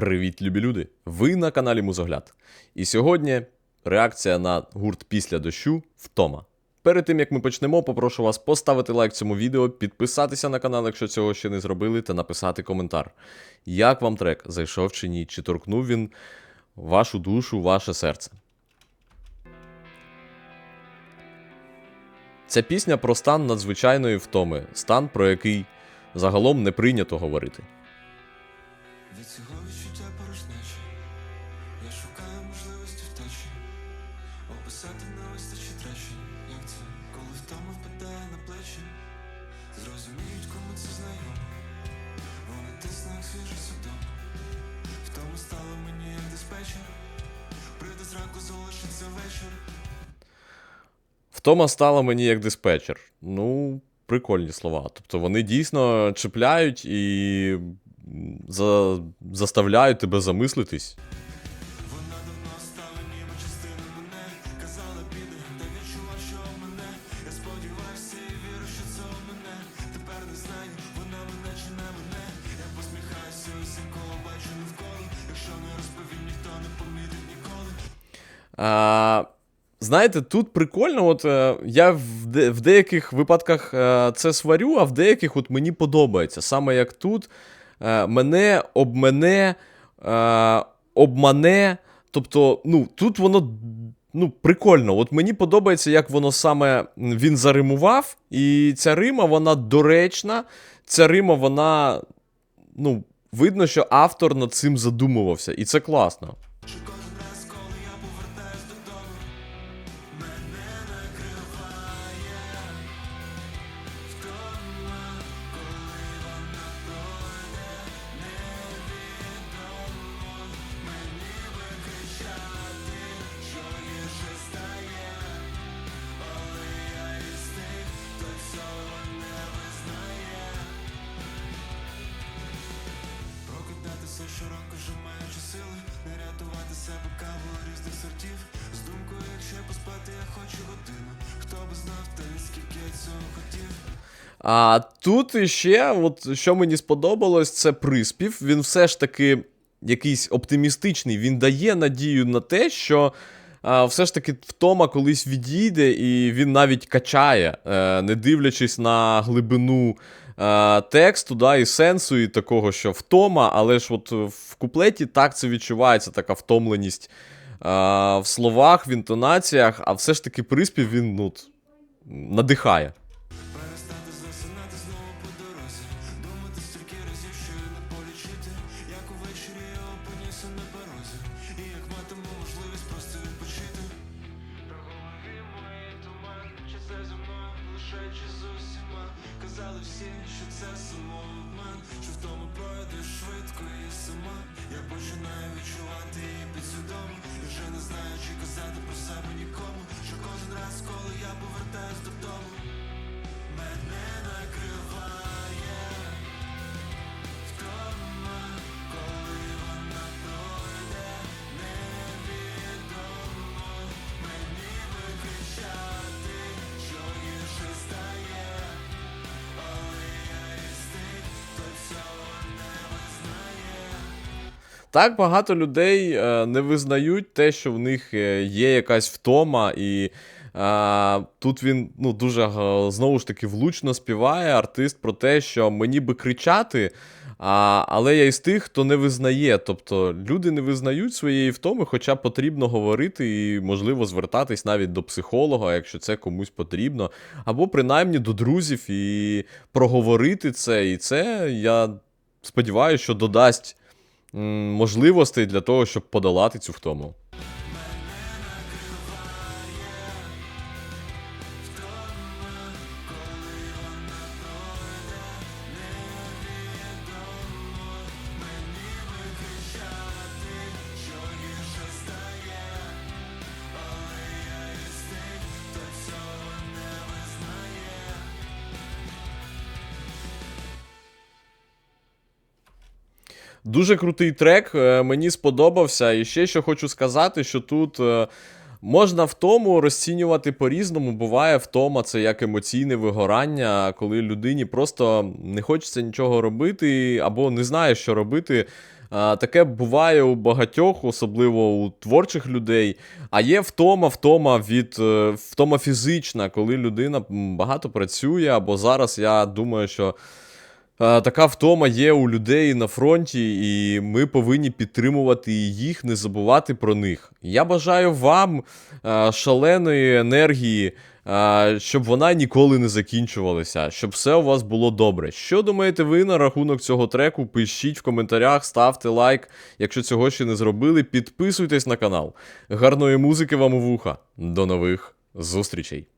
Привіт, любі люди! Ви на каналі Музогляд. І сьогодні реакція на гурт після дощу втома. Перед тим як ми почнемо, попрошу вас поставити лайк цьому відео, підписатися на канал, якщо цього ще не зробили, та написати коментар. Як вам трек зайшов чи ні? Чи торкнув він вашу душу, ваше серце? Ця пісня про стан надзвичайної втоми, стан, про який загалом не прийнято говорити. Від цього відчуття порожнечі Я шукаю можливості втечі. Описати не вистачить речень Як це, коли втома впадає на плечі? Зрозуміють, кому це знайомо. Вони тисне, як свіжий судом. Втома стало мені як диспетчер. Прийде зранку, залишиться вечір. Втома стала мені як диспетчер. Ну, прикольні слова. Тобто вони дійсно чіпляють і за... заставляють тебе замислитись. А, знаєте, тут прикольно, от е, я в, де... в деяких випадках е, це сварю, а в деяких от мені подобається. Саме як тут мене обмене, е, обмане. Тобто, ну, тут воно. Ну, прикольно. От мені подобається, як воно саме він заримував, і ця рима, вона доречна. Ця рима, вона. Ну, видно, що автор над цим задумувався, і це класно. Я хочу годину. Хто би знав, я цього хотів. А тут іще, от що мені сподобалось, це приспів. Він все ж таки якийсь оптимістичний. Він дає надію на те, що а, все ж таки втома колись відійде, і він навіть качає, е, не дивлячись на глибину е, тексту, да, і сенсу, і такого, що втома, але ж от в куплеті так це відчувається, така втомленість е, в словах, в інтонаціях, а все ж таки приспів він ну, надихає. Казали всі, що це самообман, що в тому пройдеш швидко і сама. Я починаю відчувати її підсвідомо. Вже не знаю, чи казати про себе нікому. Так багато людей е, не визнають те, що в них е, є якась втома, і е, тут він ну, дуже знову ж таки влучно співає артист про те, що мені би кричати, але я із тих, хто не визнає. Тобто люди не визнають своєї втоми, хоча потрібно говорити і, можливо, звертатись навіть до психолога, якщо це комусь потрібно, або принаймні до друзів і проговорити це. І це я сподіваюся, що додасть можливостей для того, щоб подолати цю втому. Дуже крутий трек, е, мені сподобався. І ще що хочу сказати, що тут е, можна втому розцінювати по-різному. Буває втома, це як емоційне вигорання, коли людині просто не хочеться нічого робити або не знає, що робити. Таке буває у багатьох, особливо у творчих людей. А є втома, втома від е, втома фізична, коли людина багато працює, або зараз я думаю, що. Е, Така втома є у людей на фронті, і ми повинні підтримувати їх, не забувати про них. Я бажаю вам е, шаленої енергії, е, щоб вона ніколи не закінчувалася, щоб все у вас було добре. Що думаєте ви на рахунок цього треку? Пишіть в коментарях, ставте лайк. Якщо цього ще не зробили, підписуйтесь на канал. Гарної музики вам у вуха. До нових зустрічей!